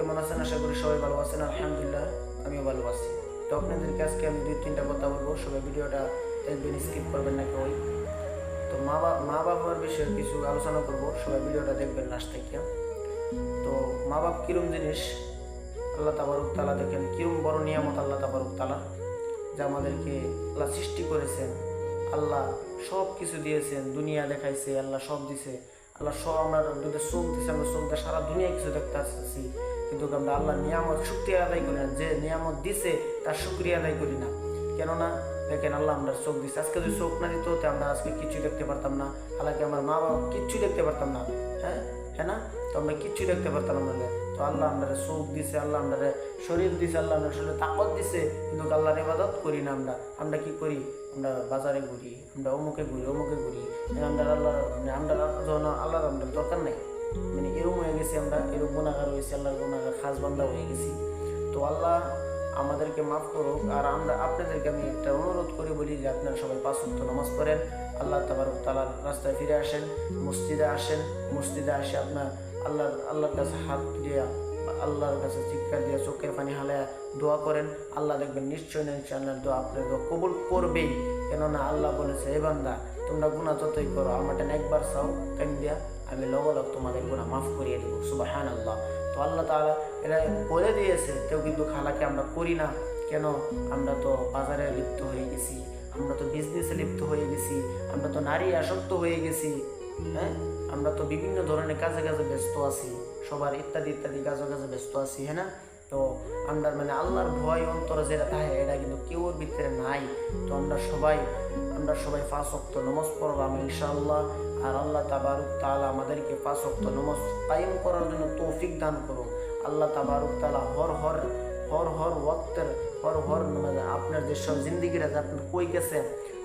কেমন আছেন? আশা করি সবাই ভালো আছেন। আলহামদুলিল্লাহ, আমিও ভালো আছি। তো আপনাদেরকে আজকে আমি দুই তিনটা কথা বলব। সবাই ভিডিওটা দেখবেন স্কিপ করবেন না কেউই তো মা বাবা মা বাবার বিষয়ে কিছু আলোচনা করব। সবাই ভিডিওটা দেখবেন লাস্ট থেকে। তো মা বাপ কিরম জিনিস? আল্লাহ তাবারুক তালা দেখেন, কিরম বড় নিয়ামত আল্লাহ তাবারুক তালা যা আমাদেরকে আল্লাহ সৃষ্টি করেছেন। আল্লাহ সব কিছু দিয়েছেন, দুনিয়া দেখাইছে, আল্লাহ সব দিছে। আল্লাহ সব আমরা দুটো চোখ আমরা দিয়ে সারা দুনিয়া কিছু দেখতে আসতেছি। কিন্তু আমরা আল্লাহ নিয়ামত, শুক্রিয়া আদায় করি না। যে নিয়ামত দিছে, তার শুক্রিয়া আদায় করি না। কেননা, দেখেন আল্লাহ আমরা চোখ দিচ্ছে আজকে যদি চোখ না দিত আমরা আজকে কিচ্ছু দেখতে পারতাম না। হালাকি আমার মা বাবা কিচ্ছু দেখতে পারতাম না। হ্যাঁ? হ্যাঁ না? তো আমরা কিচ্ছু দেখতে পারতাম না। তো আল্লাহ আমরা চোখ দিছে, আল্লাহ আমরা শরীর দিছে, আল্লাহ আমরা শরীরে তাকত দিছে, কিন্তু আল্লাহর ইবাদত করি না আমরা। আমরা কি করি? আমরা বাজারে ঘুরি, আমরা অমুকে ঘুরি অমুকে ঘুরি। আমরা আল্লাহ মানে আমরা যখন আল্লাহর আমরা দরকার নাই মানে এরকম হয়ে গেছি আমরা এরকম গুণাগার হয়েছি, আল্লাহর গুণাগার খাস বান্দা হয়ে গেছি। তো আল্লাহ আমাদেরকে মাফ করুক, আর আমরা আপনাদেরকে আমি একটা অনুরোধ করে বলি যে আপনারা সবাই পাঁচ ওয়াক্ত নামাজ পড়েন। আল্লাহ তাবারক তালার রাস্তায় ফিরে আসেন, মসজিদে আসেন, মসজিদে আসে আপনার আল্লাহর আল্লাহর কাছে হাত দিয়া, আল্লাহর কাছে চিৎকার দিয়ে, চোখের পানি হালায় দোয়া করেন। আল্লাহ দেখবেন নিশ্চয় নিশ্চয় আপনার দোয়া আপনার দোয়া কবুল করবেই। কেননা আল্লাহ বলেছে এ বান্দা, তোমরা গুণা যতই করো, আমার একবার চাও, কেন দিয়া? আমি লগলগ তোমাদের গুণা মাফ করিয়ে দেবো। সুবাহান আল্লাহ তো আল্লাহ তাআলা এরা বলে দিয়েছে কেউ কিন্তু খালাকে আমরা করি না। কেন? আমরা তো বাজারে লিপ্ত হয়ে গেছি, আমরা তো বিজনেসে লিপ্ত হয়ে গেছি, আমরা তো নারী আসক্ত হয়ে গেছি। হ্যাঁ? আমরা তো বিভিন্ন ধরনের কাজে কাজে ব্যস্ত আছি, সবার ইত্যাদি ইত্যাদি কাজে কাজে ব্যস্ত আছি হ্যাঁ তো আমরা মানে আল্লাহর ভয় অন্তরে যেটা থাকে, এটা কিন্তু কেউর ভিতরে নাই। তো আমরা সবাই আমরা সবাই পাঁচ অক্ত নমজ পড়লাম ইনশাআল্লাহ, আর আল্লাহ তাবারুক তাআলা আমাদেরকে পাঁচ অক্ত নমজ কায়েম করার জন্য তৌফিক দান করুন আল্লাহ তাবারুক তালা হর হর হর হর ওয়াক্তের, হর হর মানে আপনার যেসব জিন্দিগিরা আপনার কই গেছে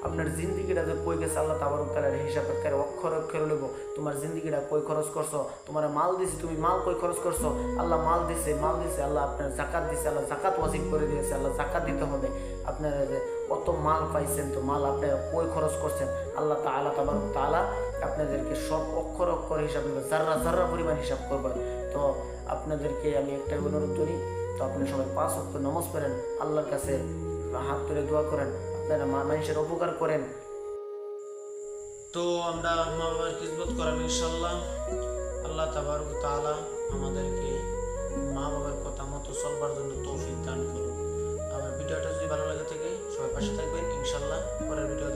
আপনার জিন্দিগিটা যে কই গেছে, আল্লাহ তাবারুক তাআলার হিসাব করে অক্ষর অক্ষর লইব। তোমার জিন্দিগিটা কই খরচ করছ? তোমার মাল দিছে, তুমি মাল কই খরচ করছ? আল্লাহ মাল দিছে মাল দিছে, আল্লাহ আপনার জাকাত দিছে, আল্লাহ জাকাত ওয়াজিব করে দিয়েছে, আল্লাহ জাকাত দিতে হবে। আপনার যে কত মাল পাইছেন, তো মাল আপনার কই খরচ করছেন? আল্লাহ তাআলা, তাবারুক তাআলা আপনাদেরকে সব অক্ষর অক্ষর হিসাব নেবে জাররা জাররা পরিমাণ হিসাব করবে। তো আপনাদেরকে আমি একটা অনুরোধ করি, তো আপনি সবাই পাঁচ অক্ট নমজ পড়েন, আল্লাহর কাছে হাত তুলে দোয়া করেন। আপনারা মানুষের উপকার করেন। তো আমরা মা বাবার কিসবত করাম ইনশাল্লাহ আল্লাহ তাবারুক আমাদেরকে মা বাবার কথা মতো চলবার জন্য তৌফিক দান করুন আমার ভিডিওটা যদি ভালো লাগে থাকে, সবাই পাশে থাকবেন ইনশাল্লাহ পরের ভিডিওতে